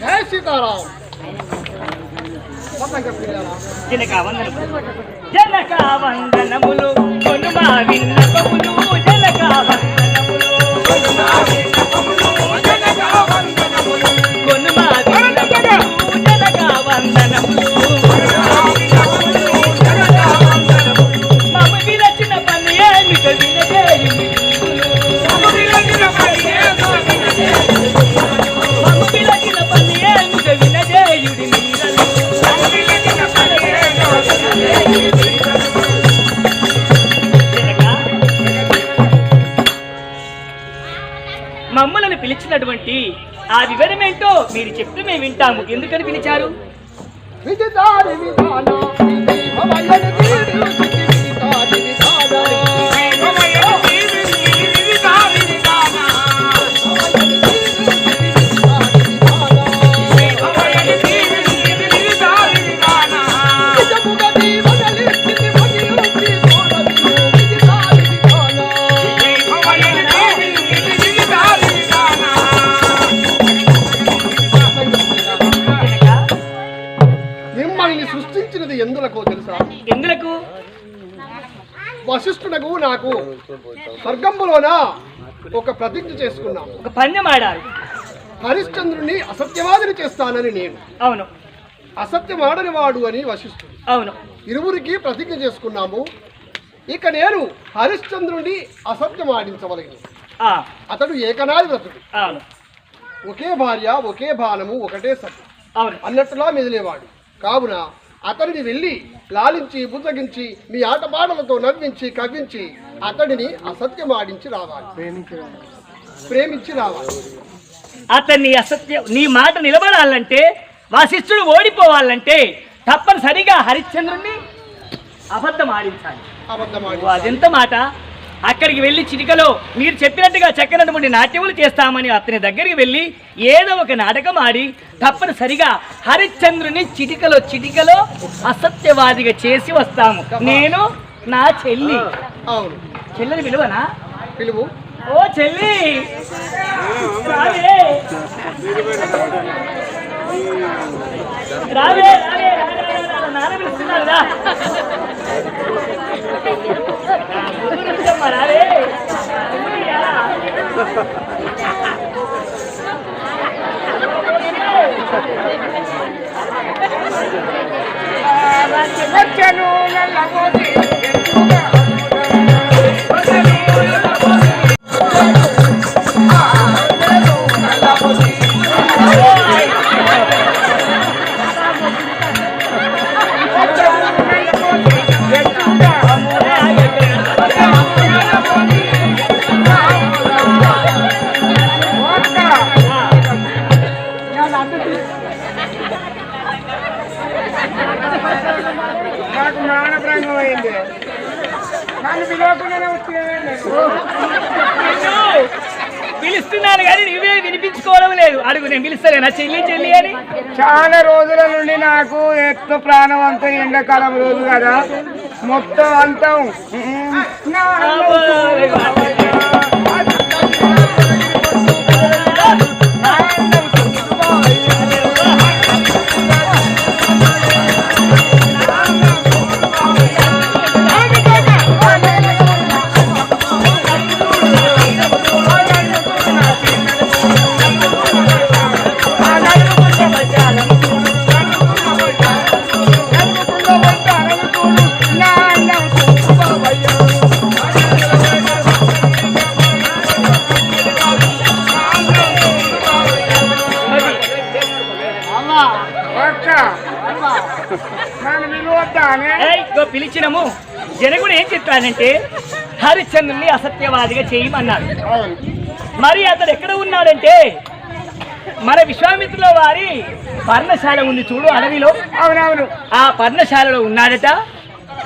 జై సీతారాం జనక వందనములు. జనక వందనములు కొనుమా విన్నపములు మమ్మల్ని పిలిచినటువంటి ఆ వివరమేంటో మీరు చెప్తే మేము వింటాము. ఎందుకని పిలిచారు? విజితారి మిమ్మల్ని సృష్టించినది ఎందులకో తెలుసా? ఎందులకు? వశిష్ఠునకు నాకు స్వర్గంబులోన ఒక ప్రతిజ్ఞ చేసుకున్నాం ఒక పందెం ఆడారు. హరిశ్చంద్రుని అసత్యవాదిని చేస్తానని నేను. అవును. అసత్యమాడని వాడు అని వశిష్ఠుడు. అవును. ఇరువురికి ప్రతిజ్ఞ చేసుకున్నాము. ఇక నేను హరిశ్చంద్రుని అసత్యమాడించవలను ఆ, అతడు ఏకనాది వ్రతుడు అవును. ఒకే భార్య ఒకే బాణము ఒకటే సత్యం అవును. అన్నట్టులా మెదిలేవాడు. కావున అతడిని వెళ్ళి లాలించి బుజ్జగించి మీ ఆటపాటలతో నవ్వించి కవ్వించి అతడిని అసత్యమాడించి రావాలి. ప్రేమించి రావాలి. అతన్ని అసత్యం నీ మాట నిలబడాలంటే వాసిష్ఠుడు ఓడిపోవాలంటే తప్పనిసరిగా హరిశ్చంద్రుణ్ణి అబద్ధం ఆడించాలి అబద్ధమాడి ఓ, అదెంత మాట? అక్కడికి వెళ్ళి చిటికలో మీరు చెప్పినట్టుగా చక్కనటువంటి నాట్యములు చేస్తామని అతని దగ్గరికి వెళ్ళి ఏదో ఒక నాటకం ఆడి తప్పనిసరిగా హరిశ్చంద్రుని చిటికలో చిటికలో అసత్యవాదిగా చేసి వస్తాము. నేను నా చెల్లి. అవును. చెల్లిని విలువనా పిలువు. ఓ చెల్లి! రావే. రావే రావే, రావే, నాన్న పిలుస్తున్నారు, రా. పిలుస్తుమ్మా, రావే. నాకు మానభంగం అయింది నన్ను పిలవకుండానే పిలుస్తున్నాను కానీ నువ్వే వినిపించుకోవడం లేదు. అడుగు నేను పిలుస్తాను నా చెల్లి చెల్లి అని. చాలా రోజుల నుండి నాకు ఎక్కువ ప్రాణం అంతా ఎండాకాలం రోజు కదా. మొత్తం అంతా చెప్పాడంటే హరిశ్చంద్రుని అసత్యవాదిగా చేయమన్నాడు. మరి అతడు ఎక్కడ ఉన్నాడంటే మన విశ్వామిత్రుల వారి పర్ణశాల ఉంది చూడు అడవిలో. అవునవును. ఆ పర్ణశాలలో ఉన్నాడట.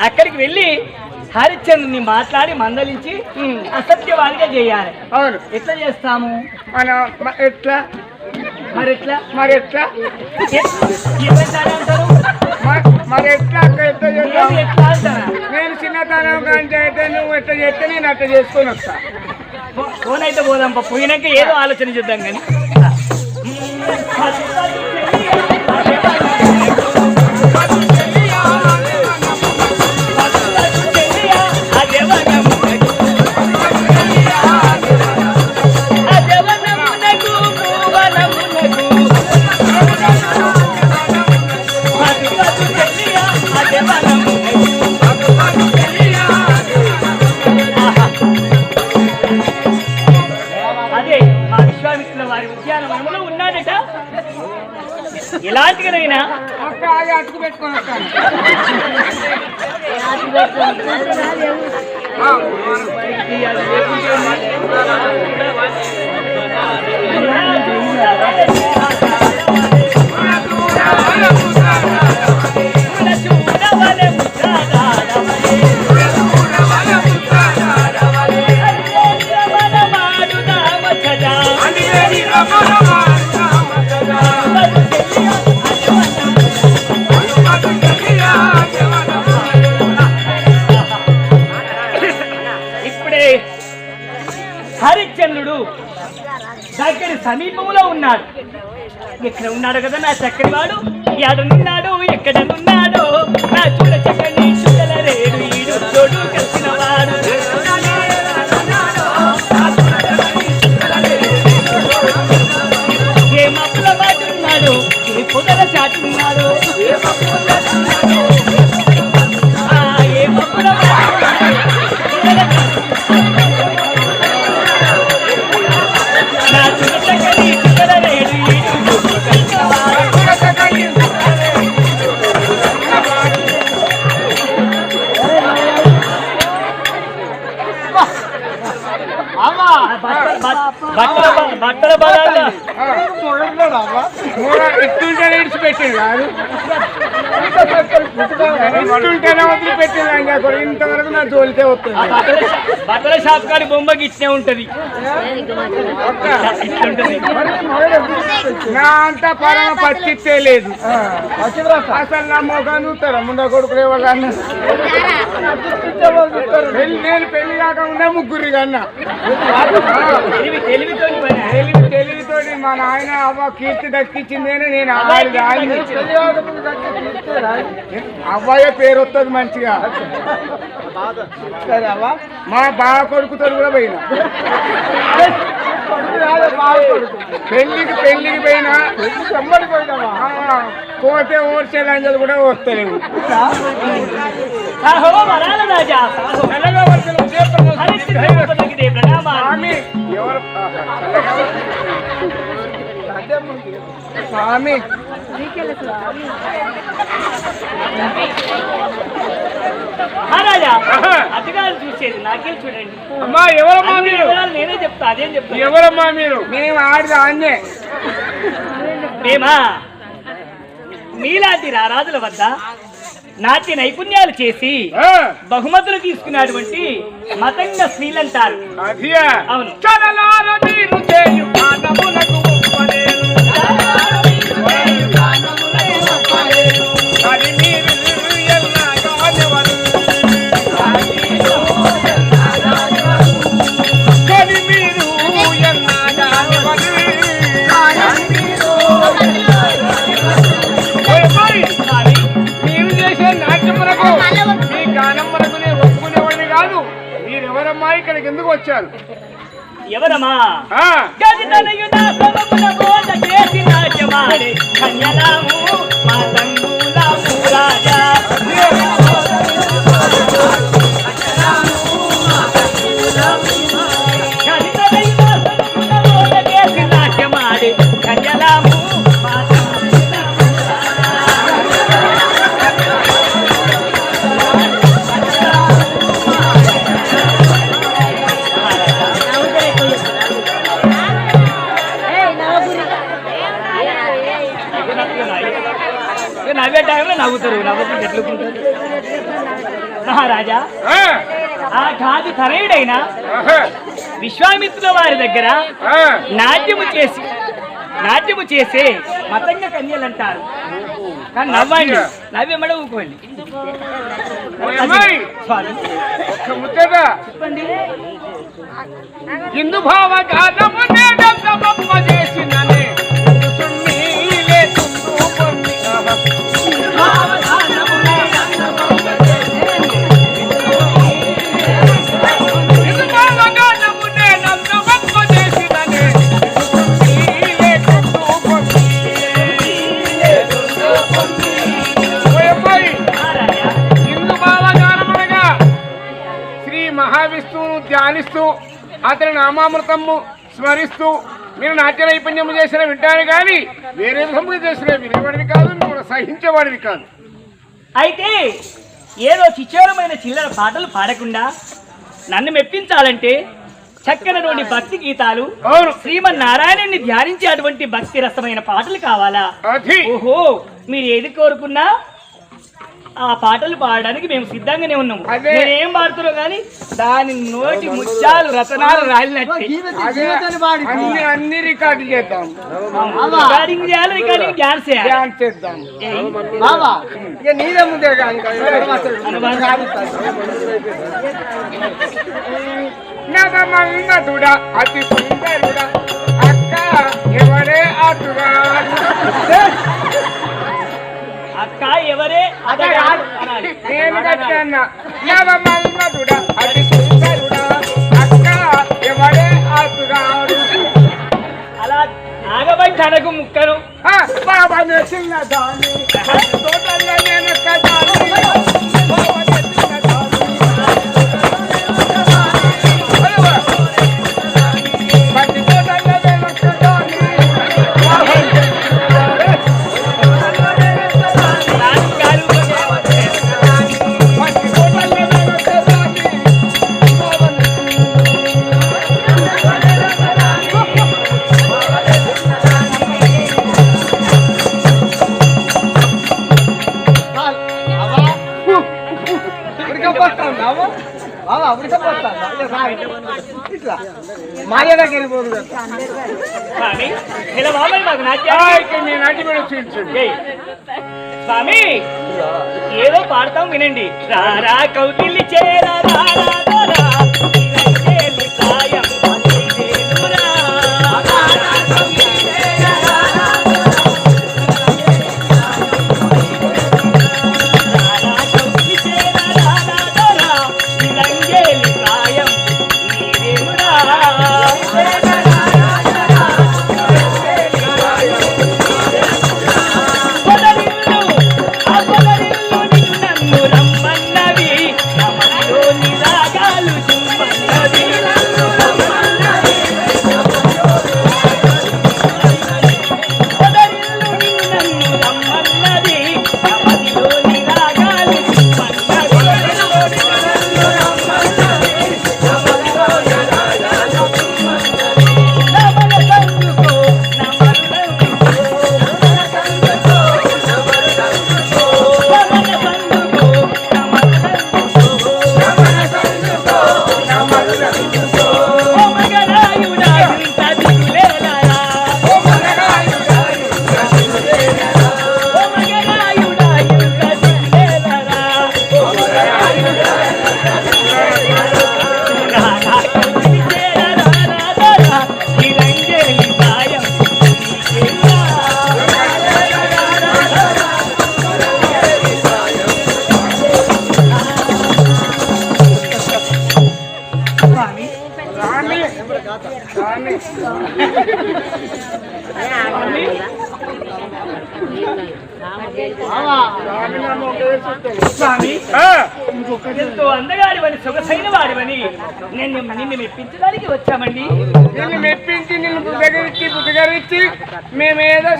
అక్కడికి వెళ్ళి హరిశ్చంద్రుని మాట్లాడి మందలించి అసత్యవాదిగా చేయాలి. అవును. ఎట్లా చేస్తాము? మన ఎట్లా? మరి ఎట్లా మరి ఎట్లా అంటారు? మరి ఎట్లా అక్క ఎట్లా చేద్దాం నేను చిన్నతనం కంటే అయితే నువ్వు ఎట్లా చేస్తే నేను అట్లా చేసుకొని వస్తా. ఫోన్ అయితే పోదాం. పోయినాక ఏదో ఆలోచన చేద్దాం కానీ. అదే ఇక్కడ ఉన్నాడు కదా నా చక్కని వాడు? ఎడనున్నాడు ఎక్కడనున్నాడు? నా చూడ చక్కని చుక్కల రేడు ఈడు తోడు కలిసిన వాడు. ఏ మప్పుల మాటున్నాడు ఏ పొదల చాటున్నాడు? ఇస్తుంటేనే ఇడిచిపెట్టింది కాదు ఇస్తుంటేనే వదిలిపెట్టింది ఇంతవరకు నా జోలితే వస్తుంది బట్టల షాప్ కాడి బొమ్మకి ఇట్నే ఉంటది. నా అంత పరమ పచ్చితే లేదు. అసలు నా మొఖం చూస్తారా? ముండ కొడుకులు ఎవరన్నా పెళ్ళి నేను పెళ్ళి కాక ఉన్నా ముగ్గురి కన్నా తెలివి తెలివి. తెలివితోటి మా నాయన అవ్వ కీర్తి దక్కించిందేనే నేను ఆడి అవ్వయ్య పేరు వస్తుంది మంచిగా. మా బావ కొడుకుతో కూడా పోయినా. పెళ్ళికి పెళ్ళికి పోయినా. పోతే ఓర్చే లంజలు కూడా వస్తలేవు. వరాల రాజా. గోపదగిదే ప్రణామాలు స్వామి. మహారాజా అతిగారు చూసేది నాకే చూడండి. అమ్మా ఎవరమ్మా అన్ని మీరు? వివరాలు నేనే చెప్తా అదేం చెప్తా. ఎవరమ్మా మీరు? మేము ఆడిది ఆన్నే మేమా? మీలాంటి రారాజుల వద్ద నాట్య నైపుణ్యాలు చేసి బహుమతులు తీసుకున్నటువంటి మతంగ స్త్రీలంటారు. అవును. ఆహా, విశ్వామిత్రుల వారి దగ్గర నాట్యము చేసి నాట్యము చేసే మతంగ కన్యలు అంటారు. కానీ నవ్వండి నవ్వెమ్మడ ఊకోండి చెప్పండి. హిందూ భావ గానము అతని నామామృతము స్మరిస్తూ మీరు నాట్య నైపుణ్యం చేసిన వింటాను కానీ వేరే విధముగా చేసిన వినేవాడివి కాదు నువ్వు సహించేవాడివి కాదు. అయితే ఏదో చిచ్చోరమైన చిల్లర పాటలు పాడకుండా నన్ను మెప్పించాలంటే చక్కనటువంటి భక్తి గీతాలు శ్రీమన్నారాయణుని ధ్యానించే అటువంటి భక్తి రసమైన పాటలు కావాలా? ఓహో మీరు ఏది కోరుకున్నా ఆ పాటలు పాడడానికి మేము సిద్ధంగానే ఉన్నాము. అదే. నేనేం పాడుతున్నా కానీ దాని నోటి ముత్యాలు రతనాలు రాలినట్టే. అదే. అన్ని అన్ని రికార్డు చేద్దాం. రికార్డింగ్ చేయాలి రికార్డింగ్ డ్యాన్స్ చేయాలి. ధ్యానం చేద్దాం. ఏయ్, బాబా. ఇక నీదే ముందే కానీ నవమంగదుడా అతి సుందరుడా అక్క ఎవడే అటుగా? అక్క ఎవరే అతగాడు అనాలి. నేను కట్టాన్న నవమంగదుడా అతి సుందరుడా అక్క ఎవడే అటుగాడు అలా ఆగబై తనకు ముక్కను బాబా చిన్న దాని తోటల్లో నేను కదాని స్వామి ఇలా బాబాయ్ మాకు స్వామి ఏదో పాడతాం వినండి. రారా కౌగిలి చేరా.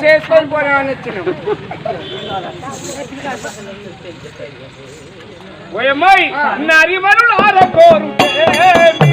చేసుకొని పోదామని వచ్చినాం ఓయమ్మాయి నరిమరులార కోరుతేమి అది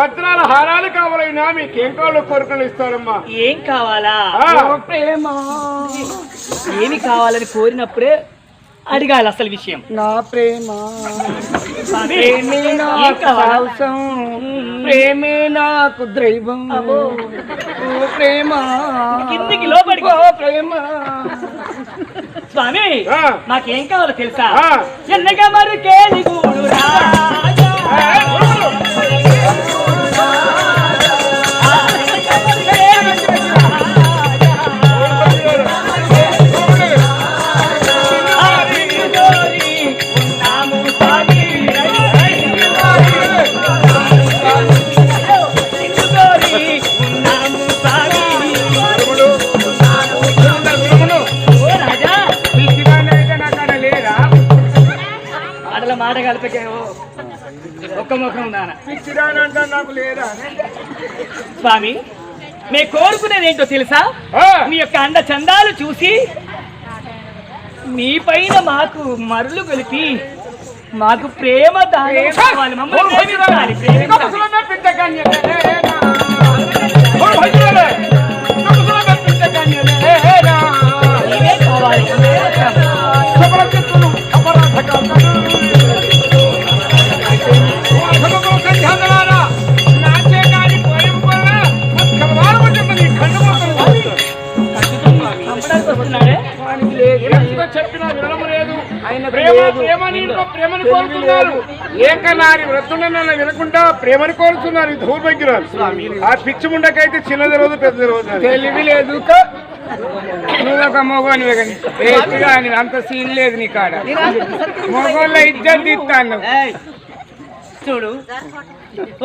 భద్రాల హారాలు కావాలైనా మీకేం కావాలో కోరుకొని ఇస్తారమ్మా. ఏం కావాలా? ఆ. ఓ ప్రేమ. ఏమి కావాలని కోరినప్పుడే అడగాలి అసలు విషయం. నా ప్రేమ. స్వామి, ప్రేమే నాకు ప్రేమే నాకు దైవం. ప్రేమ. కిందికి. ఓ ప్రేమ. స్వామి. మాకేం కావాలో తెలుసా? ఆ. ఎన్నగా మరి కేలి గూడు రాజా. ఏ, నాకు లేదా? స్వామి మేము కోరుకునేది ఏంటో తెలుసా మీ యొక్క అండ చందాలు చూసి మీ పైన మాకు మరులు కలిపి మాకు ప్రేమ దానం కావాలి. మమ్మల్ని ప్రేమించాలి ప్రేమించాలి. నీటిలో ప్రేమని కోరుతున్నారు. ఏకనారి వ్రతుండనన్న వినకుండా ప్రేమని కోరుతున్నారు దౌర్భాగ్యురాలు. ఆ పిచ్చి ముండకైతే చిన్నది రోజు పెద్దది రోజు తెలివి లేదు. నువ్వు ఒక మగవానివే కానీ కానీ అంత సీన్ లేదు నీ కాడ మగోళ్ళ ఇజ్జత్ ఇస్తాను ఏయ్, చూడు.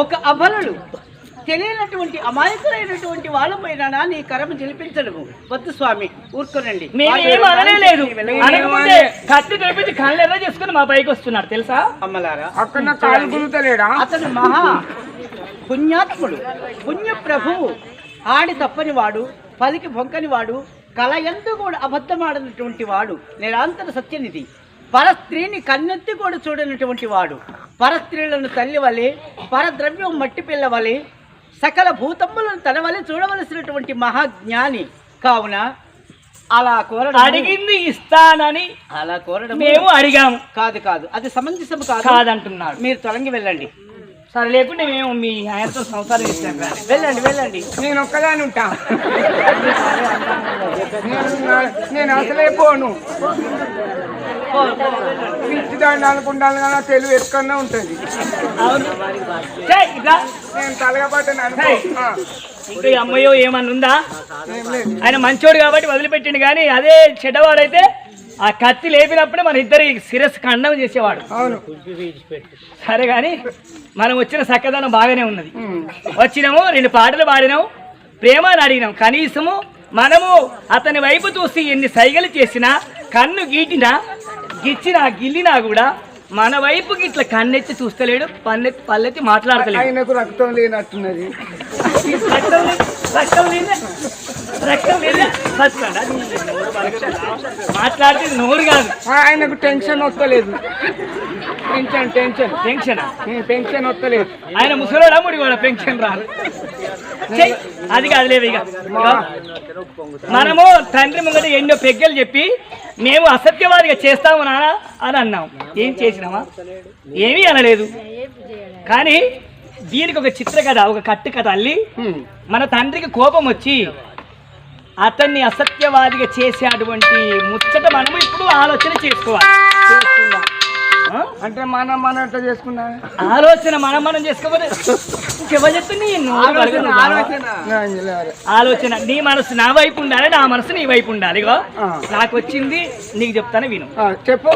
ఒక అబలుడు తెలియనటువంటి అమాయకులైనటువంటి వాళ్ళపైన నీ కరమ జలిపించడము? వద్దు స్వామి ఊరుకోనండి. కత్తి చేసుకుని మా పైకి వస్తున్నాడు తెలుసా? అమ్మలారా అక్కడ నా కాలు గురుతలేడా అతను మహా పుణ్యాత్ముడు పుణ్య ప్రభువు ఆడి తప్పని వాడు పలికి బొంకని వాడు కల ఎందు కూడా అబద్ధమాడినటువంటి వాడు నిరంతర సత్యనిధి. పరస్త్రీని కన్నెత్తి కూడా చూడనటువంటి వాడు. పరస్త్రీలను తల్లి వలె పరద్రవ్యం మట్టి పిల్ల వలె సకల భూతమ్ములను తన వలె చూడవలసినటువంటి మహాజ్ఞాని. కావున అలా కోరడం అడిగింది ఇస్తానని అలా కోరడం మేము అడిగాము. కాదు కాదు. అది సమంజసం కాదు. కాదంటున్నాడు. మీరు తొలగి వెళ్ళండి. సరే లేకుంటే మేము మీ ఆయనతో సంసారం ఇస్తాం వెళ్ళండి వెళ్ళండి. నేను ఒక్కదాని ఉంటా. నేను- నేను అసలే పోను. పిచ్చిదాన్ని అనుకుంటాను కానీ తెలుగు ఎక్కడనే ఉంటుంది. ఇంకా అమ్మయ్యో ఏమన్నా ఉందా? ఆయన మంచోడు కాబట్టి వదిలిపెట్టిండు కానీ అదే చెడ్డవాడైతే ఆ కత్తి లేపినప్పుడే మన ఇద్దరి శిరస్సు ఖండం చేసేవాడు. అవును. సరే కానీ మనం వచ్చిన చక్కదనం బాగానే ఉన్నది. వచ్చినాము రెండు పాటలు పాడినాము ప్రేమ అని అడిగినాం. కనీసము మనము అతని వైపు చూసి ఎన్ని సైగలు చేసినా కన్ను గీటినా గిచ్చినా గిల్లినా కూడా మన వైపుకి ఇట్లా కన్నెత్తి చూస్తలేడు పన్నెత్తి పల్లెత్తి మాట్లాడతలేడు. ఆయనకు రక్తం లేనట్టున్నది? మాట్లాడితే నోరు కాదు. ఆయనకు టెన్షన్ వస్తలేదు. Tension tension. టెన్షన్? టెన్షన్ వస్తలేదు. ఆయన ముసలోడా ముడి కూడా పెన్షన్ రాదు. అది కాదులేదు ఇక. మనము తండ్రి ముంగట ఎన్నో పెగ్గలు చెప్పి మేము అసత్యవాదిగా చేస్తాము నాన్న అని అన్నాం. ఏం చేసినామా? ఏమీ అనలేదు. కానీ దీనికి ఒక చిత్ర కథ ఒక కట్టు కథ అల్లి మన తండ్రికి కోపం వచ్చి అతన్ని అసత్యవాదిగా చేసే అటువంటి ముచ్చట మనము ఇప్పుడు ఆలోచన చేసుకోవాలి? అంటే మనం మనం ఎట్లా చేసుకున్నా? ఆలోచన మనం మనం చేసుకోకపోతే ఇంకెవరు చెప్తుంది బావా. ఆలోచన. నీ మనసు నా వైపు ఉండాలి నా మనసు నీ వైపు ఉండాలి. ఇగో. నాకు వచ్చింది నీకు చెప్తాను విను. చెప్పు.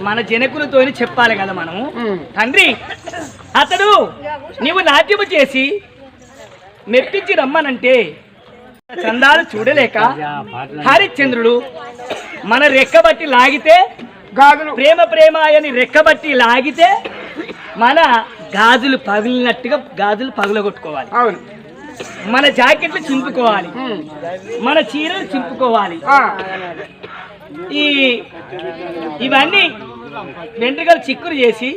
మన జనకులతోని చెప్పాలి కదా మనము. తండ్రి అతడు నీవు నాట్యము చేసి మెప్పించి రమ్మనంటే చందాలు చూడలేక హరిశ్చంద్రుడు మన రెక్కబట్టి లాగితే గాజులు. ప్రేమ ప్రేమ అని రెక్కబట్టి లాగితే మన గాజులు పగిలినట్టుగా గాజులు పగులగొట్టుకోవాలి. అవును. మన జాకెట్లు చింపుకోవాలి. మన చీరలు చింపుకోవాలి. ఈ ఇవన్నీ వెంట్రుకలు చిక్కురు చేసి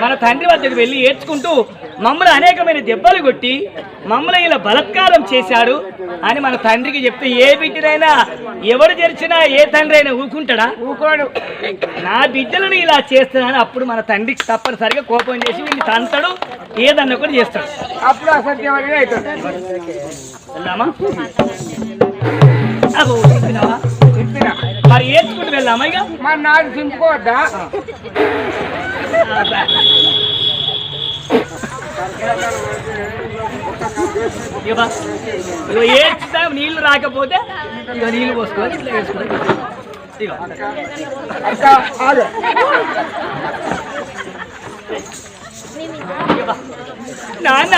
మన తండ్రి వద్దకు వెళ్ళి ఏడ్చుకుంటూ మమ్మల్ని అనేకమైన దెబ్బలు కొట్టి మమ్మల్ని ఇలా బలత్కారం చేశాడు అని మన తండ్రికి చెప్తే ఏ బిడ్డనైనా ఎవరు తెరిచినా ఏ తండ్రి అయినా ఊరుకుంటాడా? ఊకోడు నా బిడ్డలను ఇలా చేస్తున్నాను. అప్పుడు మన తండ్రికి తప్పనిసరిగా కోపం చేసి వీళ్ళు తంతాడు ఏదన్నా కూడా చేస్తాడు. అప్పుడు అవుతుంది? చెప్పిన మరి ఏడ్చుకుంటూ వెళ్దామా ఇక? మరి నాది చింపుకోవద్దా? ఏడ్చుతా నీళ్ళు రాకపోతే ఇక నీళ్ళు పోసుకోవాలి ఇట్లా వేసుకోవాలి ఇక బా. నాన్న!